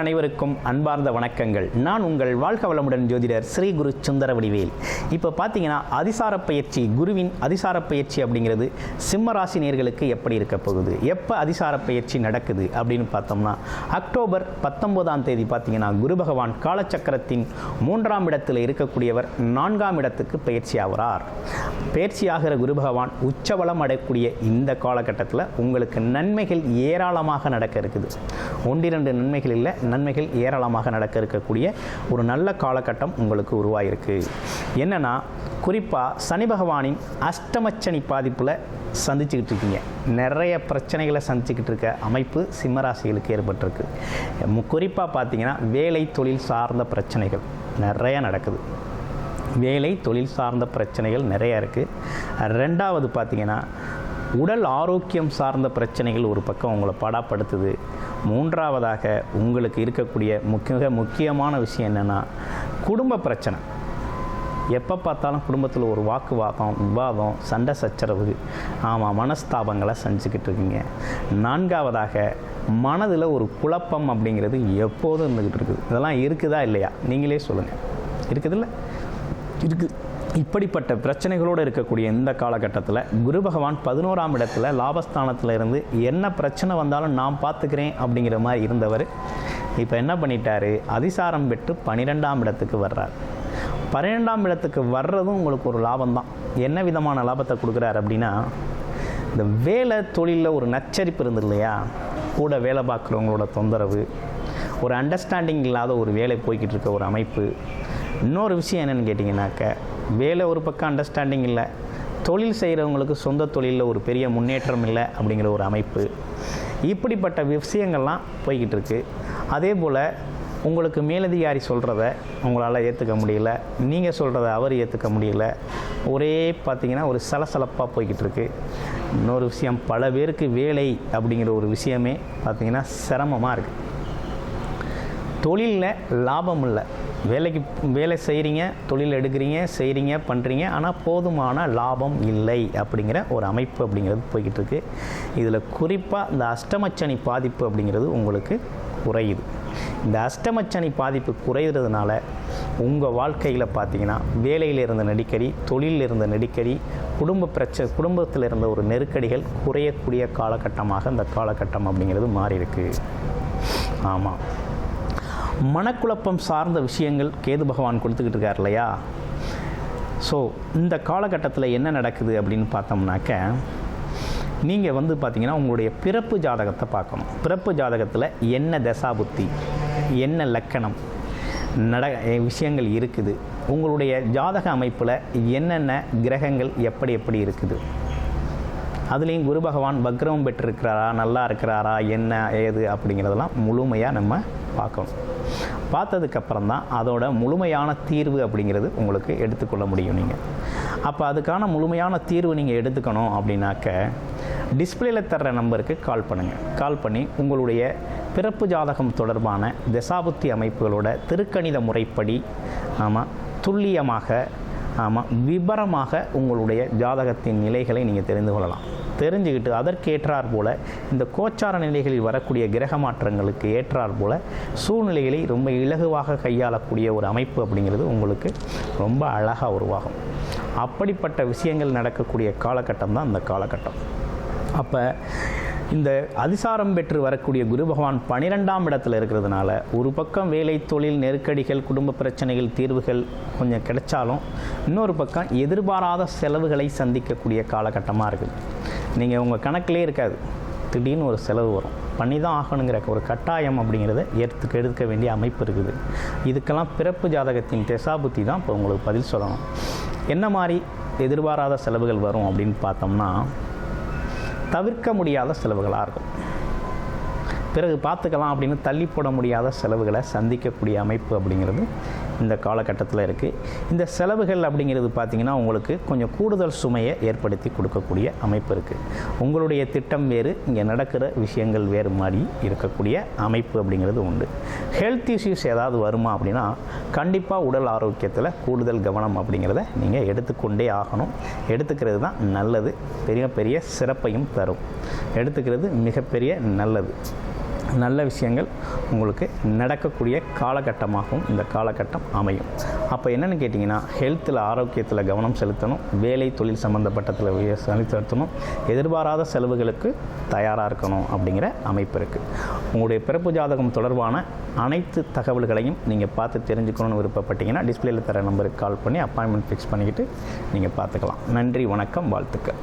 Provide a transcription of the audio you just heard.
அனைவருக்கும் அன்பார்ந்த வணக்கங்கள். நான் உங்கள் வாழ்க வளமுடன் ஜோதிடர் ஸ்ரீ குரு சுந்தர வடிவேல் இப்போ பார்த்தீங்கன்னா அதிசார பயிற்சி குருவின் அதிசார பயிற்சி அப்படிங்கிறது சிம்ம ராசி நேர்களுக்கு எப்படி இருக்க போகுது? எப்போ அதிசார பயிற்சி நடக்குது அப்படின்னு பார்த்தோம்னா அக்டோபர் பத்தொன்பதாம் தேதி பார்த்தீங்கன்னா குரு பகவான் காலச்சக்கரத்தின் மூன்றாம் இடத்தில் இருக்கக்கூடியவர் நான்காம் இடத்துக்கு பயிற்சி ஆகிறார் பயிற்சியாகிற குரு பகவான் உச்சவளம் அடையக்கூடிய இந்த காலகட்டத்தில் உங்களுக்கு நன்மைகள் ஏராளமாக நடக்க இருக்குது. ஒன்றிரண்டு நன்மைகள் இல்லை நன்மைகள் ஏராளமாக நடக்க இருக்கக்கூடிய ஒரு நல்ல காலகட்டம் உங்களுக்கு உருவாயிருக்கு. என்னென்னா குறிப்பாக சனி பகவானின் அஷ்டமச்சனி பாதிப்பில் சந்திச்சுக்கிட்டு இருக்கீங்க. நிறைய பிரச்சனைகளை சந்திச்சுக்கிட்டு இருக்க அமைப்பு சிம்மராசிகளுக்கு ஏற்பட்டிருக்கு. குறிப்பாக பார்த்தீங்கன்னா வேலை தொழில் சார்ந்த பிரச்சனைகள் நிறைய நடக்குது. வேலை தொழில் சார்ந்த பிரச்சனைகள் நிறைய இருக்குது ரெண்டாவது பார்த்தீங்கன்னா உடல் ஆரோக்கியம் சார்ந்த பிரச்சனைகள் ஒரு பக்கம் உங்களை படாப்படுத்துது. மூன்றாவதாக உங்களுக்கு இருக்கக்கூடிய முக்கிய முக்கியமான விஷயம் என்னென்னா குடும்ப பிரச்சனை. எப்போ பார்த்தாலும் குடும்பத்தில் ஒரு வாக்குவாதம் விவாதம் சண்டை சச்சரவு ஆமாம் மனஸ்தாபங்களை செஞ்சுக்கிட்டு இருக்கீங்க. நான்காவதாக மனதில் ஒரு குழப்பம் அப்படிங்கிறது எப்போதும் இருந்துக்கிட்டு இருக்குது. இதெல்லாம் இருக்குதா இல்லையா? நீங்களே சொல்லுங்கள் இருக்குதுல்ல? இருக்குது இப்படிப்பட்ட பிரச்சனைகளோடு இருக்கக்கூடிய இந்த காலகட்டத்தில் குரு பகவான் பதினோராம் இடத்துல லாபஸ்தானத்தில் இருந்து என்ன பிரச்சனை வந்தாலும் நான் பார்த்துக்கிறேன் அப்படிங்கிற மாதிரி இருந்தவர். இப்போ என்ன பண்ணிட்டாரு? அதிசாரம் பெற்று பன்னிரெண்டாம் இடத்துக்கு வர்றார். பன்னிரெண்டாம் இடத்துக்கு வர்றதும் உங்களுக்கு ஒரு லாபம் தான் என்ன விதமான லாபத்தை கொடுக்குறாரு அப்படின்னா இந்த வேலை தொழிலில் ஒரு நச்சரிப்பு இருந்தது இல்லையா? கூட வேலை பார்க்குறவங்களோட தொந்தரவு ஒரு அண்டர்ஸ்டாண்டிங் இல்லாத ஒரு வேலை போய்கிட்டு இருக்க ஒரு அமைப்பு. இன்னொரு விஷயம் என்னென்னு கேட்டிங்கனாக்க வேலை ஒரு பக்கம் அண்டர்ஸ்டாண்டிங் இல்லை. தொழில் செய்கிறவங்களுக்கு சொந்த தொழிலில் ஒரு பெரிய முன்னேற்றம் இல்லை அப்படிங்கிற ஒரு அமைப்பு. இப்படிப்பட்ட விஷயங்கள்லாம் போய்கிட்டு இருக்கு. அதே போல் உங்களுக்கு மேலதிகாரி சொல்கிறத உங்களால் ஏற்றுக்க முடியல. நீங்கள் சொல்கிறத அவர் ஏற்றுக்க முடியல. ஒரே பார்த்திங்கன்னா ஒரு சலசலப்பாக போய்கிட்டு இருக்கு. இன்னொரு விஷயம் பல பேருக்கு வேலை அப்படிங்கிற ஒரு விஷயமே பார்த்திங்கன்னா சிரமமாக இருக்குது தொழிலில் லாபம் இல்லை. வேலைக்கு வேலை செய்கிறீங்க தொழில் எடுக்கிறீங்க செய்கிறீங்க பண்ணுறீங்க ஆனால் போதுமான லாபம் இல்லை அப்படிங்கிற ஒரு அமைப்பு அப்படிங்கிறது போய்கிட்டு இருக்குது இதில் குறிப்பாக இந்த அஷ்டமச்சனி பாதிப்பு அப்படிங்கிறது உங்களுக்கு குறையுது. இந்த அஷ்டமச்சனி பாதிப்பு குறையிறதுனால உங்கள் வாழ்க்கையில் பார்த்தீங்கன்னா வேலையில் இருந்த நெருக்கடி தொழிலில் இருந்த நெருக்கடி குடும்ப பிரச்ச குடும்பத்தில் இருந்த ஒரு நெருக்கடிகள் குறையக்கூடிய காலகட்டமாக இந்த காலகட்டம் அப்படிங்கிறது மாறி இருக்கு ஆமாம் மனக்குழப்பம் சார்ந்த விஷயங்கள் கேது பகவான் கொடுத்துக்கிட்டு இருக்கார் இல்லையா? ஸோ இந்த காலகட்டத்தில் என்ன நடக்குது அப்படின்னு பார்த்தோம்னாக்க நீங்கள் வந்து பார்த்தீங்கன்னா உங்களுடைய பிறப்பு ஜாதகத்தை பார்க்கணும். பிறப்பு ஜாதகத்தில் என்ன தசாபுத்தி என்ன லக்கணம் நட விஷயங்கள் இருக்குது. உங்களுடைய ஜாதக அமைப்பில் என்னென்ன கிரகங்கள் எப்படி எப்படி இருக்குது? அதுலேயும் குரு பகவான் வக்ரமம் பெற்றிருக்கிறாரா நல்லா இருக்கிறாரா என்ன ஏது அப்படிங்கிறதெல்லாம் முழுமையாக நம்ம பார்க்கணும் பார்த்ததுக்கப்புறம் தான் அதோட முழுமையான தீர்வு அப்படிங்கிறது உங்களுக்கு எடுத்துக்கொள்ள முடியும் நீங்கள் அப்போ அதுக்கான முழுமையான தீர்வு நீங்கள் எடுத்துக்கணும் அப்படின்னாக்க டிஸ்பிளேல தர்ற நம்பருக்கு கால் பண்ணுங்கள் கால் பண்ணி உங்களுடைய பிறப்பு ஜாதகம் தொடர்பான தசாபுத்தி அமைப்புகளோட திருக்கணித முறைப்படி நாம் துல்லியமாக ஆமாம் விபரமாக உங்களுடைய ஜாதகத்தின் நிலைகளை நீங்கள் தெரிந்து கொள்ளலாம். தெரிஞ்சுக்கிட்டு அதற்கேற்றார் போல் இந்த கோச்சார நிலைகளில் வரக்கூடிய கிரக மாற்றங்களுக்கு ஏற்றார் போல சூழ்நிலைகளை ரொம்ப இலகுவாக கையாளக்கூடிய ஒரு அமைப்பு அப்படிங்கிறது உங்களுக்கு ரொம்ப அழகாக உருவாகும். அப்படிப்பட்ட விஷயங்கள் நடக்கக்கூடிய காலகட்டம் தான் அந்த காலகட்டம். அப்போ இந்த அதிசாரம் பெற்று வரக்கூடிய குரு பகவான் பனிரெண்டாம் இடத்துல இருக்கிறதுனால ஒரு பக்கம் வேலை தொழில் நெருக்கடிகள் குடும்ப பிரச்சனைகள் தீர்வுகள் கொஞ்சம் கிடைச்சாலும் இன்னொரு பக்கம் எதிர்பாராத செலவுகளை சந்திக்கக்கூடிய காலகட்டமாக இருக்குது. நீங்கள் உங்கள் கணக்கிலே இருக்காது. திடீர்னு ஒரு செலவு வரும். பண்ணி தான் ஆகணுங்கிற ஒரு கட்டாயம் அப்படிங்கிறத ஏற்றுக்க எடுக்க வேண்டிய அமைப்பு இருக்குது. இதுக்கெல்லாம் பிறப்பு ஜாதகத்தின் தெசாபுத்தி தான் இப்போ உங்களுக்கு பதில் சொல்லணும். என்ன மாதிரி எதிர்பாராத செலவுகள் வரும் அப்படின்னு பார்த்தோம்னா தவிர்க்க முடியாத செலவுகளாக இருக்கும் பிறகு பார்த்துக்கலாம் அப்படின்னு தள்ளி போட முடியாத செலவுகளை சந்திக்கக்கூடிய அமைப்பு அப்படிங்கிறது இந்த காலகட்டத்தில் இருக்குது. இந்த செலவுகள் அப்படிங்கிறது பார்த்திங்கன்னா உங்களுக்கு கொஞ்சம் கூடுதல் சுமையை ஏற்படுத்தி கொடுக்கக்கூடிய அமைப்பு இருக்குது. உங்களுடைய திட்டம் வேறு இங்கே நடக்கிற விஷயங்கள் வேறு மாதிரி இருக்கக்கூடிய அமைப்பு அப்படிங்கிறது உண்டு. ஹெல்த் இஷ்யூஸ் ஏதாவது வருமா அப்படின்னா கண்டிப்பாக உடல் ஆரோக்கியத்தில் கூடுதல் கவனம் அப்படிங்கிறத நீங்கள் எடுத்துக்கொண்டே ஆகணும். எடுத்துக்கிறது தான் நல்லது. பெரிய பெரிய சிறப்பையும் தரும். எடுத்துக்கிறது மிகப்பெரிய நல்லது. நல்ல விஷயங்கள் உங்களுக்கு நடக்கக்கூடிய காலகட்டமாகவும் இந்த காலகட்டம் அமையும். அப்போ என்னென்னு கேட்டிங்கன்னா ஹெல்த்தில் ஆரோக்கியத்தில் கவனம் செலுத்தணும் வேலை தொழில் சம்மந்தப்பட்டத்தில் செலுத்தணும் எதிர்பாராத செலவுகளுக்கு தயாராக இருக்கணும் அப்படிங்கிற அமைப்பு இருக்குது உங்களுடைய பிறப்பு ஜாதகம் தொடர்பான அனைத்து தகவல்களையும் நீங்கள் பார்த்து தெரிஞ்சுக்கணும்னு விருப்பப்பட்டீங்கன்னா டிஸ்பிளேயில் தர நம்பருக்கு கால் பண்ணி அப்பாயின்மெண்ட் ஃபிக்ஸ் பண்ணிக்கிட்டு நீங்கள் பார்த்துக்கலாம். நன்றி வணக்கம் வாழ்த்துக்கள்.